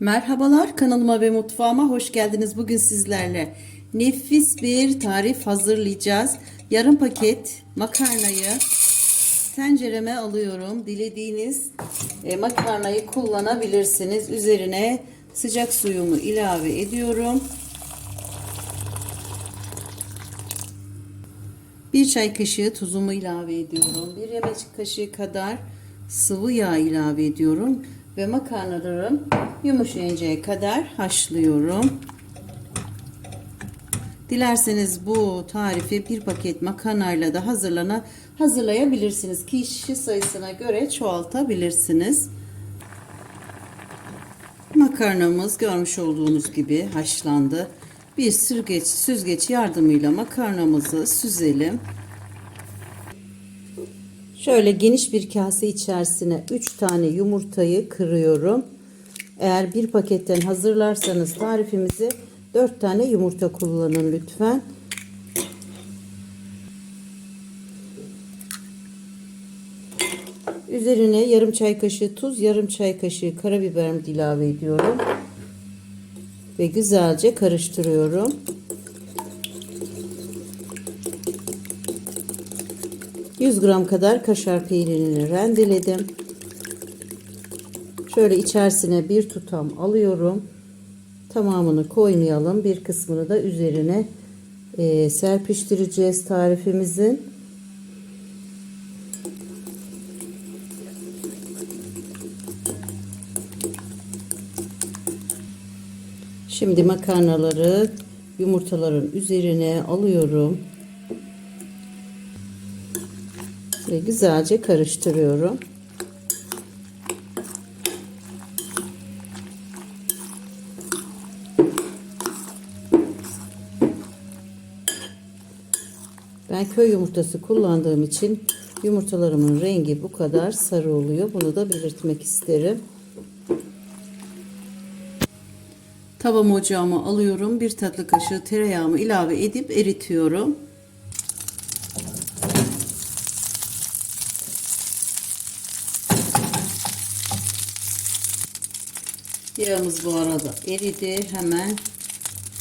Merhabalar kanalıma ve mutfağıma hoş geldiniz. Bugün sizlerle nefis bir tarif hazırlayacağız. Yarım paket makarnayı tencereme alıyorum. Dilediğiniz e, makarnayı kullanabilirsiniz. Üzerine sıcak suyumu ilave ediyorum. Bir çay kaşığı tuzumu ilave ediyorum. Bir yemek kaşığı kadar sıvı yağ ilave ediyorum. Ve makarnalarım yumuşayıncaya kadar haşlıyorum. Dilerseniz bu tarifi bir paket makarnayla da hazırlana hazırlayabilirsiniz. Kişi sayısına göre çoğaltabilirsiniz. Makarnamız görmüş olduğunuz gibi haşlandı. Bir süzgeç, süzgeç yardımıyla makarnamızı süzelim. Şöyle geniş bir kase içerisine 3 tane yumurtayı kırıyorum. Eğer bir paketten hazırlarsanız tarifimizi 4 tane yumurta kullanın lütfen. Üzerine yarım çay kaşığı tuz, yarım çay kaşığı karabiber ilave ediyorum. Ve güzelce karıştırıyorum. ...100 gram kadar kaşar peynirini rendeledim. Şöyle içerisine bir tutam alıyorum. Tamamını koymayalım. Bir kısmını da üzerine e, serpiştireceğiz tarifimizin. Şimdi makarnaları yumurtaların üzerine alıyorum. Ve güzelce karıştırıyorum. Ben köy yumurtası kullandığım için yumurtalarımın rengi bu kadar sarı oluyor. Bunu da belirtmek isterim. Tavam ocağıma alıyorum. Bir tatlı kaşığı tereyağımı ilave edip eritiyorum. Yağımız bu arada eridi. Hemen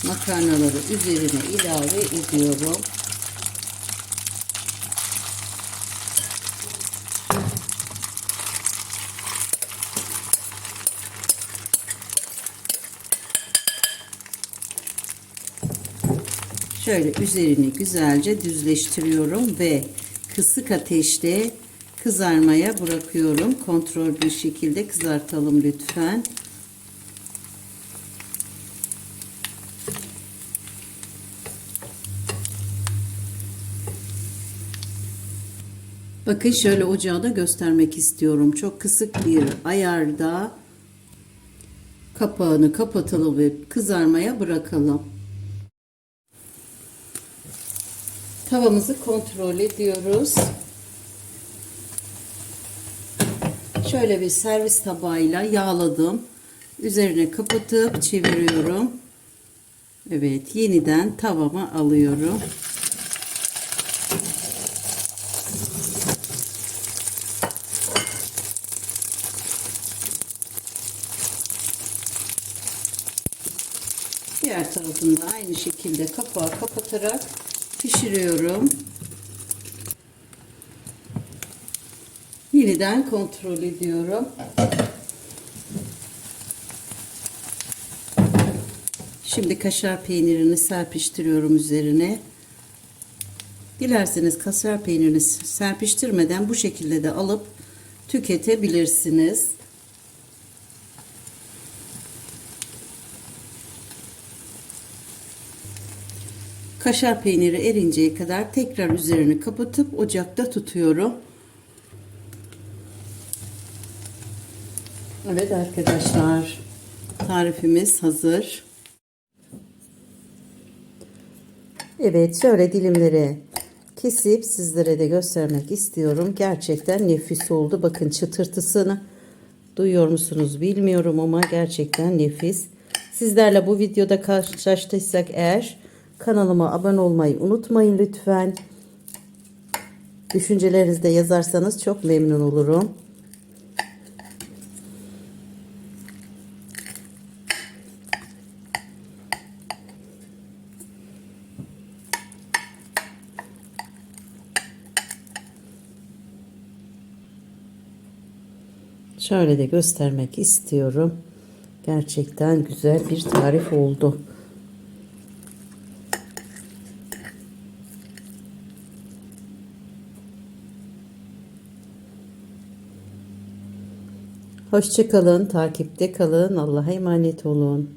makarnaları üzerine ilave ediyorum. Şöyle üzerini güzelce düzleştiriyorum ve kısık ateşte kızarmaya bırakıyorum. Kontrol bir şekilde kızartalım lütfen. Bakın şöyle ocağı da göstermek istiyorum. Çok kısık bir ayarda kapağını kapatalım ve kızarmaya bırakalım. Tavamızı kontrol ediyoruz. Şöyle bir servis tabağıyla yağladım. Üzerine kapatıp çeviriyorum. Evet, yeniden tavama alıyorum. Diğer tarafını da aynı şekilde kapağı kapatarak pişiriyorum. Yeniden kontrol ediyorum. Şimdi kaşar peynirini serpiştiriyorum üzerine. Dilerseniz kaşar peynirini serpiştirmeden bu şekilde de alıp tüketebilirsiniz. Kaşar peyniri erinceye kadar tekrar üzerini kapatıp ocakta tutuyorum. Evet arkadaşlar tarifimiz hazır. Evet şöyle dilimlere kesip sizlere de göstermek istiyorum. Gerçekten nefis oldu. Bakın çıtırtısını duyuyor musunuz bilmiyorum ama gerçekten nefis. Sizlerle bu videoda karşılaştıysak eğer Kanalıma abone olmayı unutmayın lütfen. Düşüncelerinizi de yazarsanız çok memnun olurum. Şöyle de göstermek istiyorum. Gerçekten güzel bir tarif oldu. Hoşçakalın, takipte kalın, Allah'a emanet olun.